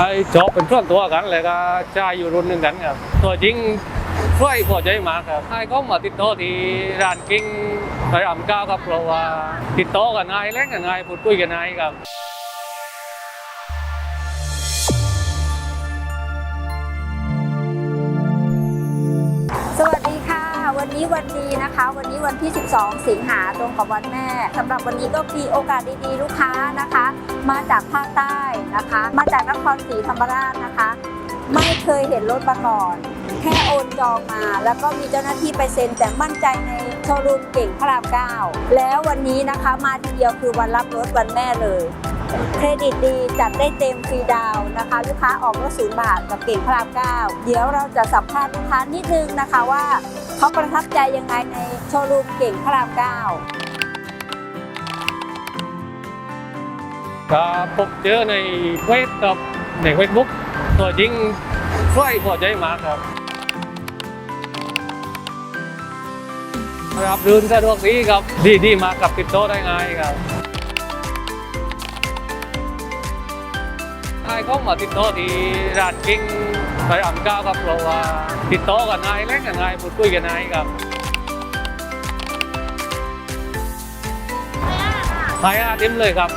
ไอ้จอบเป็นเพื่อนตัวกันเลยก็ชายอยู่รุ่นหนึ่งกันครับตัวจริงช่วยพอใจมากครับไอ้ก็มาติดต่อที่ร้านกิ้งไปอ่ำก้าวครับเพราะว่าติดต่อกันง่ายเล่นกันง่ายพูดคุยกันง่ายครับสวัสดีค่ะ วันนี้วันดีนะคะ วันนี้วันที่ 12 สิงหาตรงกับวันแม่สำหรับวันนี้ก็มีโอกาสดีๆ ลูกค้านะคะ มาจากภาคใต้ นะคะ มาจากนครศรีธรรมราชนะคะ ไม่เคยเห็นรถมาก่อน แค่โอนจองมา แล้วก็มีเจ้าหน้าที่ไปเซ็น แต่มั่นใจในโชว์รูมเก่งพระรามเก้าแล้ววันนี้นะคะมาทีเดียวคือวันรับรถวันแม่เลยเครดิตดีจัดได้เต็มฟรีดาวน์นะคะ ลูกค้าออกรถศูนย์บาทกับเก่งพระรามเก้าเดี๋ยวเราจะสัมภาษณ์ลูกค้านิดนึงนะคะว่า เขาประทับใจยังไงในโชว์รูมเก่งพระรามเก้า ก็พบเจอในเฟซกับในเฟซบุ๊กตัวจริงช่วยพอใจมากครับรับรื่นสะดวกดีครับ ดีดีมากกับติดต่อได้ง่ายครับไอ้ก็มาติดต่อที่ร้านกิ้งไปอ่ำก้าวครับเพราะว่าติดต่อกันง่ายเล่นกันง่ายพูดคุยกันง่ายครับไฮอาร์ติมเลยครับ